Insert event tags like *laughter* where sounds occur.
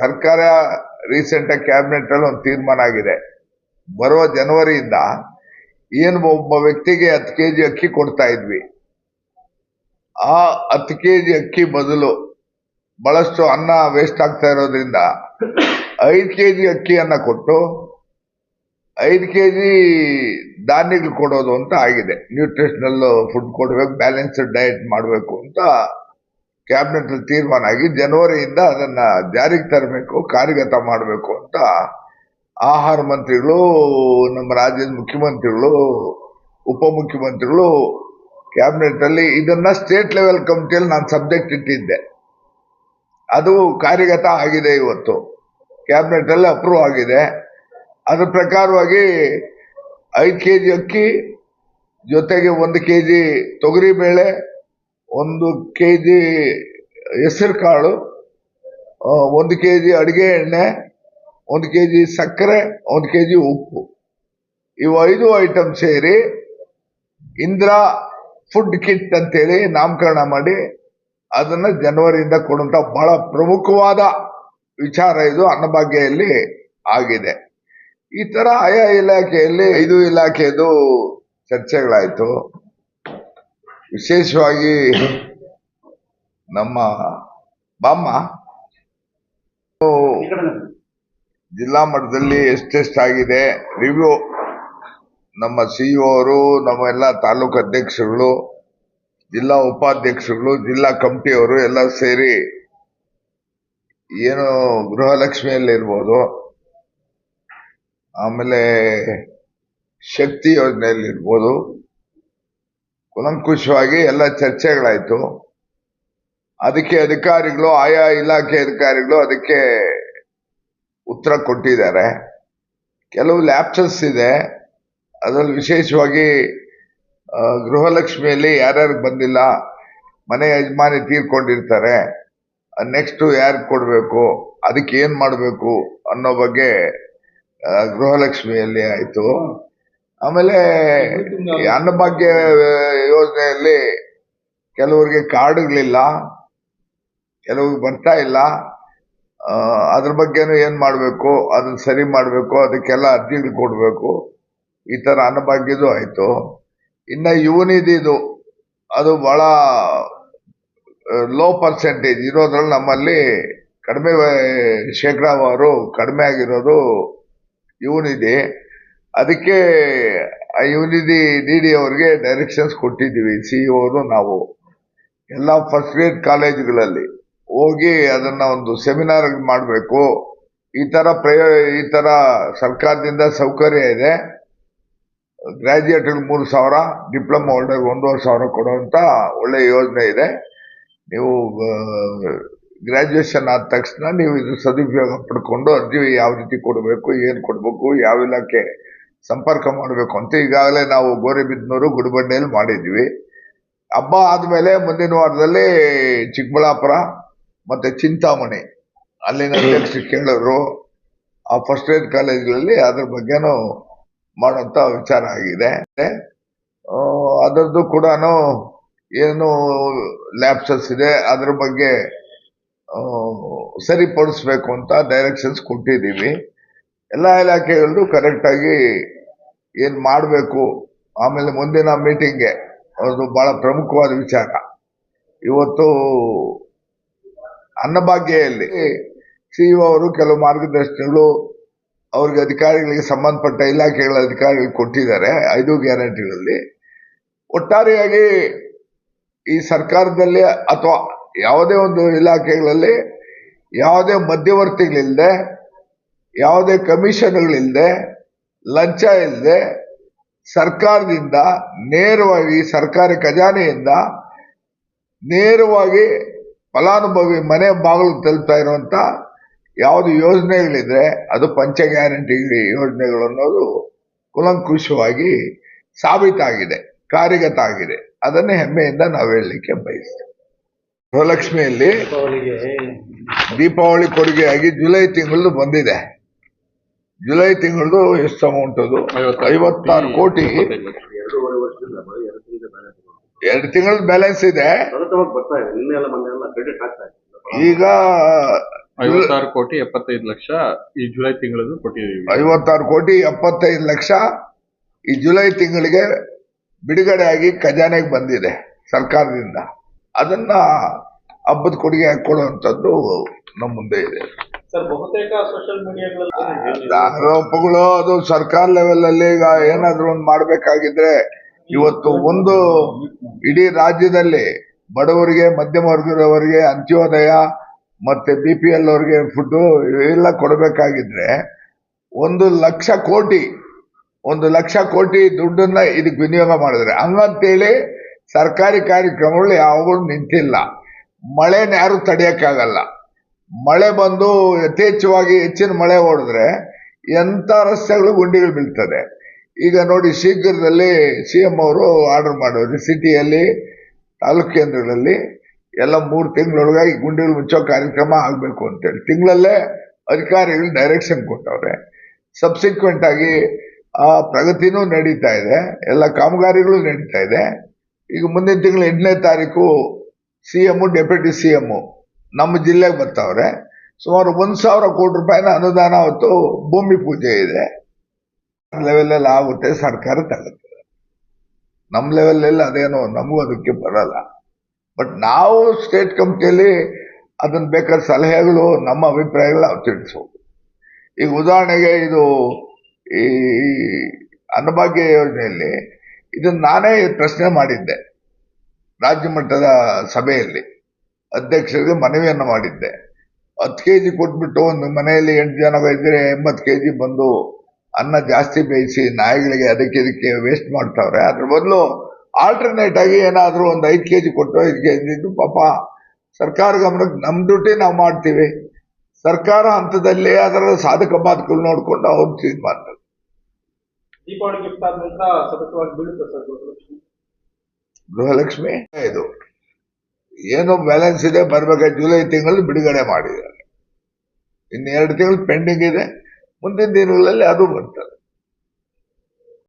ಸರ್ಕಾರ ರೀಸೆಂಟ್ ಆಗಿ ಕ್ಯಾಬಿನೆಟ್ ಅಲ್ಲಿ ಒಂದು ತೀರ್ಮಾನ ಆಗಿದೆ. ಬರುವ ಜನವರಿಯಿಂದ ಏನು ಒಬ್ಬ ವ್ಯಕ್ತಿಗೆ ಹತ್ತು ಕೆ ಜಿ ಅಕ್ಕಿ ಕೊಡ್ತಾ ಇದ್ವಿ. ಆ ಹತ್ತು ಕೆ ಜಿ ಅಕ್ಕಿ ಬದಲು ಬಹಳಷ್ಟು ಅನ್ನ ವೇಸ್ಟ್ ಆಗ್ತಾ ಇರೋದ್ರಿಂದ ಐದು ಕೆಜಿ ಅಕ್ಕಿಯನ್ನ ಕೊಟ್ಟು ಐದು ಕೆ ಜಿ ಧಾನ್ಯಗಳು ಕೊಡೋದು ಅಂತ ಆಗಿದೆ. ನ್ಯೂಟ್ರಿಷನಲ್ ಫುಡ್ ಕೊಡ್ಬೇಕು ಬ್ಯಾಲೆನ್ಸ್ಡ್ ಡಯಟ್ ಮಾಡಬೇಕು ಅಂತ ಕ್ಯಾಬಿನೆಟ್ ತೀರ್ಮಾನ ಆಗಿ ಜನವರಿಯಿಂದ ಅದನ್ನ ಜಾರಿಗೆ ತರಬೇಕು, ಕಾರ್ಯಗತ ಮಾಡಬೇಕು ಅಂತ ಆಹಾರ ಮಂತ್ರಿಗಳು, ನಮ್ಮ ರಾಜ್ಯದ ಮುಖ್ಯಮಂತ್ರಿಗಳು, ಉಪಮುಖ್ಯಮಂತ್ರಿಗಳು ಕ್ಯಾಬಿನೆಟ್ ಅಲ್ಲಿ ಇದನ್ನ ಸ್ಟೇಟ್ ಲೆವೆಲ್ ಕಮಿಟಿಯಲ್ಲಿ ನಾನು ಸಬ್ಜೆಕ್ಟ್ ಇಟ್ಟಿದ್ದೆ. ಅದು ಕಾರ್ಯಗತ ಆಗಿದೆ ಇವತ್ತು. ಕ್ಯಾಬಿನೆಟ್ ಅಲ್ಲಿ ಅಪ್ರೂವ್ ಆಗಿದೆ. ಅದ್ರ ಪ್ರಕಾರವಾಗಿ ಐದು ಕೆ ಜಿ ಅಕ್ಕಿ, ಜೊತೆಗೆ ಒಂದು ಕೆ ಜಿ ತೊಗರಿ ಬೇಳೆ ಒಂದು ಕೆ ಜಿ ಹೆಸರು ಕಾಳು ಒಂದು ಕೆ ಜಿ ಅಡುಗೆ ಎಣ್ಣೆ, ಒಂದು ಕೆ ಜಿ ಸಕ್ಕರೆ, ಒಂದು ಕೆ ಜಿ ಉಪ್ಪು. ಇವು ಐದು ಐಟಮ್ ಸೇರಿ ಇಂದಿರಾ ಫುಡ್ ಕಿಟ್ ಅಂತೇಳಿ ನಾಮಕರಣ ಮಾಡಿ ಅದನ್ನ ಜನವರಿಯಿಂದ ಕೊಡುವಂತ ಬಹಳ ಪ್ರಮುಖವಾದ ವಿಚಾರ ಇದು ಅನ್ನಭಾಗ್ಯಲ್ಲಿ ಆಗಿದೆ. ಈ ತರ ಆಯಾ ಇಲಾಖೆಯಲ್ಲಿ ಐದು ಇಲಾಖೆದು ಚರ್ಚೆಗಳಾಯ್ತು. ವಿಶೇಷವಾಗಿ ನಮ್ಮ ಬಾಮ್ಮ ಜಿಲ್ಲಾ ಮಟ್ಟದಲ್ಲಿ ಎಷ್ಟೆಷ್ಟಾಗಿದೆ ರಿವ್ಯೂ ನಮ್ಮ ಸಿ ಅವರು, ನಮ್ಮ ಎಲ್ಲ ತಾಲೂಕು ಅಧ್ಯಕ್ಷರುಗಳು, ಜಿಲ್ಲಾ ಉಪಾಧ್ಯಕ್ಷರುಗಳು, ಜಿಲ್ಲಾ ಕಮಿಟಿಯವರು ಎಲ್ಲ ಸೇರಿ ಏನು ಗೃಹಲಕ್ಷ್ಮಿಯಲ್ಲಿ ಇರ್ಬೋದು, ಆಮೇಲೆ ಶಕ್ತಿ ಯೋಜನೆಯಲ್ಲಿ ಇರ್ಬೋದು ಕುಲಂಕುಷವಾಗಿ ಎಲ್ಲ ಚರ್ಚೆಗಳಾಯ್ತು. ಅದಕ್ಕೆ ಅಧಿಕಾರಿಗಳು, ಆಯಾ ಇಲಾಖೆ ಅಧಿಕಾರಿಗಳು ಅದಕ್ಕೆ ಉತ್ತರ ಕೊಟ್ಟಿದ್ದಾರೆ. ಕೆಲವು ಲ್ಯಾಪ್ಸಸ್ ಇದೆ. ಅದರಲ್ಲಿ ವಿಶೇಷವಾಗಿ ಗೃಹಲಕ್ಷ್ಮಿಯಲ್ಲಿ ಯಾರ್ಯಾರು ಬಂದಿಲ್ಲ, ಮನೆ ಯಜಮಾನಿ ತೀರ್ಕೊಂಡಿರ್ತಾರೆ ನೆಕ್ಸ್ಟ್ ಯಾರಿಗೆ ಕೊಡಬೇಕು, ಅದಕ್ಕೆ ಏನು ಮಾಡಬೇಕು ಅನ್ನೋ ಬಗ್ಗೆ ಗೃಹಲಕ್ಷ್ಮಿಯಲ್ಲಿ ಆಯ್ತು. ಆಮೇಲೆ ಅನ್ನಭಾಗ್ಯ ಯೋಜನೆಯಲ್ಲಿ ಕೆಲವರಿಗೆ ಕಾರ್ಡ್ಗಳಿಲ್ಲ ಕೆಲವ್ರಿಗೆ ಬರ್ತಾ ಇಲ್ಲ. ಅದ್ರ ಬಗ್ಗೆನೂ ಏನ್ ಮಾಡಬೇಕು ಅದನ್ನ ಸರಿ ಮಾಡಬೇಕು ಅದಕ್ಕೆಲ್ಲ ಅರ್ಜಿಗಳು ಕೊಡಬೇಕು. ಈ ತರ ಅನ್ನಭಾಗ್ಯದು ಆಯ್ತು. ಇನ್ನ ಯುವನಿಧಿದು ಅದು ಬಹಳ ಲೋ ಪರ್ಸೆಂಟೇಜ್ ಇರೋದ್ರಲ್ಲಿ ನಮ್ಮಲ್ಲಿ ಕಡಿಮೆ ಶೇಕಡಾವಾರು ಕಡಿಮೆ ಆಗಿರೋದು ಯುವನಿಧಿ. ಅದಕ್ಕೆ ಯುನಿಧಿ ಡಿ ಅವರಿಗೆ ಡೈರೆಕ್ಷನ್ಸ್ ಕೊಟ್ಟಿದ್ದೀವಿ. ಸಿ ಅವರು ನಾವು. ಎಲ್ಲ ಫಸ್ಟ್ ಗ್ರೇಡ್ ಕಾಲೇಜುಗಳಲ್ಲಿ ಹೋಗಿ ಅದನ್ನ ಒಂದು ಸೆಮಿನಾರ್ ಮಾಡಬೇಕು. ಈ ತರ ಪ್ರಯೋ, ಈ ತರ ಸರ್ಕಾರದಿಂದ ಸೌಕರ್ಯ ಇದೆ. ಗ್ರಾಜುಯೇಟ್ ಮೂರು ಸಾವಿರ ಡಿಪ್ಲೊಮಾ ಹೋಲ್ಡರ್ ಒಂದೂವರೆ ಸಾವಿರ ಕೊಡುವಂತ ಒಳ್ಳೆ ಯೋಜನೆ ಇದೆ. ನೀವು ಗ್ರಾಜುಯೇಷನ್ ಆದ ತಕ್ಷಣ ನೀವು ಇದು ಸದುಪಯೋಗ ಪಡ್ಕೊಂಡು ಅರ್ಜಿ ಯಾವ ರೀತಿ ಕೊಡಬೇಕು, ಏನು ಕೊಡಬೇಕು, ಯಾವ ಇಲಾಖೆ ಸಂಪರ್ಕ ಮಾಡಬೇಕು ಅಂತ ಈಗಾಗಲೇ ನಾವು ಗೋರಿಬಿದ್ನೂರು ಗುಡಿಬಂಡೆಯಲ್ಲಿ ಮಾಡಿದ್ವಿ. ಹಬ್ಬ ಆದ್ಮೇಲೆ ಮುಂದಿನ ವಾರದಲ್ಲಿ ಚಿಕ್ಕಬಳ್ಳಾಪುರ ಮತ್ತೆ ಚಿಂತಾಮಣಿ ಅಲ್ಲಿನ *coughs* ಅಧ್ಯಕ್ಷರು ಕೇಳಿದ್ರು ಆ ಫಸ್ಟ್ ಏಡ್ ಕಾಲೇಜ್ಗಳಲ್ಲಿ ಅದ್ರ ಬಗ್ಗೆನೂ ಮಾಡೋಂಥ ವಿಚಾರ ಆಗಿದೆ. ಅದರದ್ದು ಕೂಡ ಏನು ಲ್ಯಾಪ್ಸಸ್ ಇದೆ. ಅದ್ರ ಬಗ್ಗೆ ಸರಿಪಡಿಸ್ಬೇಕು ಅಂತ ಡೈರೆಕ್ಷನ್ಸ್ ಕೊಟ್ಟಿದ್ದೀವಿ. ಎಲ್ಲ ಇಲಾಖೆಗಳದ್ದು ಕರೆಕ್ಟಾಗಿ ಏನು ಮಾಡಬೇಕು? ಆಮೇಲೆ ಮುಂದಿನ ಮೀಟಿಂಗ್ಗೆ ಅದು ಬಹಳ ಪ್ರಮುಖವಾದ ವಿಚಾರ. ಇವತ್ತು ಅನ್ನಭಾಗ್ಯದಲ್ಲಿ ಇ ಅವರು ಕೆಲವು ಮಾರ್ಗದರ್ಶನಗಳು ಅವ್ರಿಗೆ ಅಧಿಕಾರಿಗಳಿಗೆ ಸಂಬಂಧಪಟ್ಟ ಇಲಾಖೆಗಳ ಅಧಿಕಾರಿಗಳು ಕೊಟ್ಟಿದ್ದಾರೆ, ಐದು ಗ್ಯಾರಂಟಿಗಳಲ್ಲಿ. ಒಟ್ಟಾರೆಯಾಗಿ ಈ ಸರ್ಕಾರದಲ್ಲಿ ಅಥವಾ ಯಾವುದೇ ಒಂದು ಇಲಾಖೆಗಳಲ್ಲಿ ಯಾವುದೇ ಮಧ್ಯವರ್ತಿಗಳಿಲ್ಲದೆ ಯಾವುದೇ ಕಮಿಷನ್ಗಳಿಲ್ಲದೆ ಲಂಚ ಇಲ್ಲದೆ ಸರ್ಕಾರದಿಂದ ನೇರವಾಗಿ ಸರ್ಕಾರಿ ಖಜಾನೆಯಿಂದ ನೇರವಾಗಿ ಫಲಾನುಭವಿ ಮನೆ ಬಾಗಿಲು ತಲುಪ್ತಾ ಇರುವಂತ ಯಾವುದು ಯೋಜನೆಗಳಿದ್ರೆ ಅದು ಪಂಚ ಗ್ಯಾರಂಟಿ ಯೋಜನೆಗಳು ಅನ್ನೋದು ಕುಲಂಕುಷವಾಗಿ ಸಾಬೀತಾಗಿದೆ ಕಾರ್ಯಗತ ಆಗಿದೆ. ಅದನ್ನು ಹೆಮ್ಮೆಯಿಂದ ನಾವು ಹೇಳಲಿಕ್ಕೆ ಬಯಸ್ತೇವೆ. ಗೃಹಲಕ್ಷ್ಮಿಯಲ್ಲಿ ದೀಪಾವಳಿ ಕೊಡುಗೆಯಾಗಿ ಜುಲೈ ತಿಂಗಳು ಬಂದಿದೆ. ಜುಲೈ ತಿಂಗಳದು ಎಷ್ಟು ಅಮೌಂಟ್ ಅದು? ಐವತ್ತಾರು ಕೋಟಿ. ಎರಡು ತಿಂಗಳ ಬ್ಯಾಲೆನ್ಸ್ ಎರಡು ತಿಂಗಳ ಬ್ಯಾಲೆನ್ಸ್ ಇದೆ. ಸತತವಾಗಿ ಬರ್ತಾ ಇದೆ. ನಿನ್ನೆ ಎಲ್ಲ ಮೊನ್ನೆ ಕ್ರೆಡಿಟ್ ಆಗ್ತಾ ಇದೆ. ಈಗ ಐವತ್ತಾರು ಕೋಟಿ ಎಪ್ಪತ್ತೈದು ಲಕ್ಷ ಈ ಜುಲೈ ತಿಂಗಳದು ಕೊಟ್ಟಿದ್ದೀವಿ. ಐವತ್ತಾರು ಕೋಟಿ ಎಪ್ಪತ್ತೈದು ಲಕ್ಷ ಈ ಜುಲೈ ತಿಂಗಳಿಗೆ ಬಿಡುಗಡೆ ಆಗಿ ಖಜಾನೆಗೆ ಬಂದಿದೆ ಸರ್ಕಾರದಿಂದ. ಅದನ್ನ ಹಬ್ಬದ ಕೊಡುಗೆ ಹಾಕೊಳ್ಳುವಂಥದ್ದು ನಮ್ಮ ಮುಂದೆ ಇದೆ. ಆರೋಪಗಳು ಅದು ಸರ್ಕಾರ ಲೆವೆಲ್ ಅಲ್ಲಿ ಈಗ ಏನಾದ್ರೂ ಒಂದು ಮಾಡ್ಬೇಕಾಗಿದ್ರೆ ಇವತ್ತು ಒಂದು ಇಡೀ ರಾಜ್ಯದಲ್ಲಿ ಬಡವರಿಗೆ, ಮಧ್ಯಮ ವರ್ಗದವರಿಗೆ ಅಂತ್ಯೋದಯ ಮತ್ತೆ ಬಿ ಪಿ ಎಲ್ ಅವ್ರಿಗೆ ಫುಡ್ ಇವೆಲ್ಲ ಕೊಡಬೇಕಾಗಿದ್ರೆ ಒಂದು ಲಕ್ಷ ಕೋಟಿ, ಒಂದು ಲಕ್ಷ ಕೋಟಿ ದುಡ್ಡನ್ನ ಇದಕ್ಕೆ ವಿನಿಯೋಗ ಮಾಡಿದ್ರೆ. ಹಂಗಂತೇಳಿ ಸರ್ಕಾರಿ ಕಾರ್ಯಕ್ರಮಗಳು ಯಾವಾಗಲೂ ನಿಂತಿಲ್ಲ. ಮಳೆನ ಯಾರು ತಡೆಯಕ್ಕಾಗಲ್ಲ. ಮಳೆ ಬಂದು ಯಥೇಚ್ಛವಾಗಿ ಹೆಚ್ಚಿನ ಮಳೆ ಹೊಡೆದ್ರೆ ಎಂಥ ರಸ್ತೆಗಳು ಗುಂಡಿಗಳು ಬೀಳ್ತದೆ. ಈಗ ನೋಡಿ ಶೀಘ್ರದಲ್ಲಿ ಸಿ ಎಂ ಅವರು ಆರ್ಡರ್ ಮಾಡೋರು ಸಿಟಿಯಲ್ಲಿ, ತಾಲೂಕು ಕೇಂದ್ರಗಳಲ್ಲಿ ಎಲ್ಲ ಮೂರು ತಿಂಗಳೊಳಗಾಗಿ ಗುಂಡಿಗಳು ಮುಚ್ಚೋ ಕಾರ್ಯಕ್ರಮ ಆಗಬೇಕು ಅಂತೇಳಿ. ತಿಂಗಳಲ್ಲೇ ಅಧಿಕಾರಿಗಳು ಡೈರೆಕ್ಷನ್ ಕೊಟ್ಟವ್ರೆ. ಸಬ್ಸಿಕ್ವೆಂಟ್ ಆಗಿ ಆ ಪ್ರಗತಿನೂ ನಡೀತಾ ಇದೆ. ಎಲ್ಲ ಕಾಮಗಾರಿಗಳು ನಡೀತಾ ಇದೆ. ಈಗ ಮುಂದಿನ ತಿಂಗಳು ಎಂಟನೇ ತಾರೀಕು C M deputy C M ನಮ್ಮ ಜಿಲ್ಲೆಗೆ ಬರ್ತಾವ್ರೆ. ಸುಮಾರು ಒಂದ್ ಸಾವಿರ ಕೋಟಿ ರೂಪಾಯಿನ ಅನುದಾನ ಅವತ್ತು ಭೂಮಿ ಪೂಜೆ ಇದೆ. ಲೆವೆಲಲ್ಲಿ ಆಗುತ್ತೆ, ಸರ್ಕಾರ ತಗುತ್ತೆ ನಮ್ಮ ಲೆವೆಲಲ್ಲಿ ಅದೇನೋ, ನಮಗೂ ಅದಕ್ಕೆ ಬರಲ್ಲ. ಬಟ್ ನಾವು ಸ್ಟೇಟ್ ಕಂಪ್ನಿಯಲ್ಲಿ ಅದನ್ನ ಬೇಕಾದ ಸಲಹೆಗಳು, ನಮ್ಮ ಅಭಿಪ್ರಾಯಗಳು ನಾವು ತಿಳಿಸ್ಬೋದು. ಈಗ ಉದಾಹರಣೆಗೆ ಇದು ಈ ಅನ್ನಭಾಗ್ಯ ಯೋಜನೆಯಲ್ಲಿ ಇದನ್ನು ನಾನೇ ಪ್ರಶ್ನೆ ಮಾಡಿದ್ದೆ ರಾಜ್ಯ ಮಟ್ಟದ ಸಭೆಯಲ್ಲಿ. ಅಧ್ಯಕ್ಷರಿಗೆ ಮನವಿಯನ್ನು ಮಾಡಿದ್ದೆ. ಹತ್ತು ಕೆ ಜಿ ಕೊಟ್ಬಿಟ್ಟು ಒಂದು ಮನೆಯಲ್ಲಿ ಎಂಟು ಜನ ಇದ್ರೆ ಎಂಬತ್ತು ಕೆ ಜಿ ಬಂದು ಅನ್ನ ಜಾಸ್ತಿ ಬೇಯಿಸಿ ನಾಯಿಗಳಿಗೆ ಅದಕ್ಕೆ ಇದಕ್ಕೆ ವೇಸ್ಟ್ ಮಾಡ್ತಾವ್ರೆ. ಅದ್ರ ಬದಲು ಆಲ್ಟರ್ನೇಟ್ ಆಗಿ ಏನಾದರೂ ಒಂದು ಐದು ಕೆ ಜಿ ಕೊಟ್ಟು ಐದು ಕೆ ಜಿ ಇದ್ದು ಪಾಪ ಸರ್ಕಾರ ಗಮನಕ್ಕೆ ನಮ್ಮ ಡ್ಯೂಟಿ ನಾವು ಮಾಡ್ತೀವಿ. ಸರ್ಕಾರ ಹಂತದಲ್ಲಿ ಅದರ ಸಾಧಕ ಬಾಧಕಗಳು ನೋಡ್ಕೊಂಡು ಅವ್ರು ಚೀಸ್ ಮಾಡ್ತಾರೆ. ಗೃಹಲಕ್ಷ್ಮಿ? ಇದು. ಏನೋ ಬ್ಯಾಲೆನ್ಸ್ ಇದೆ, ಬರ್ಬೇಕಾದ್ರೆ ಜುಲೈ ತಿಂಗಳಲ್ಲಿ ಬಿಡುಗಡೆ ಮಾಡಿದ್ದಾರೆ. ಇನ್ನು ಎರಡು ತಿಂಗಳು ಪೆಂಡಿಂಗ್ ಇದೆ. ಮುಂದಿನ ದಿನಗಳಲ್ಲಿ ಅದು ಬರ್ತದೆ.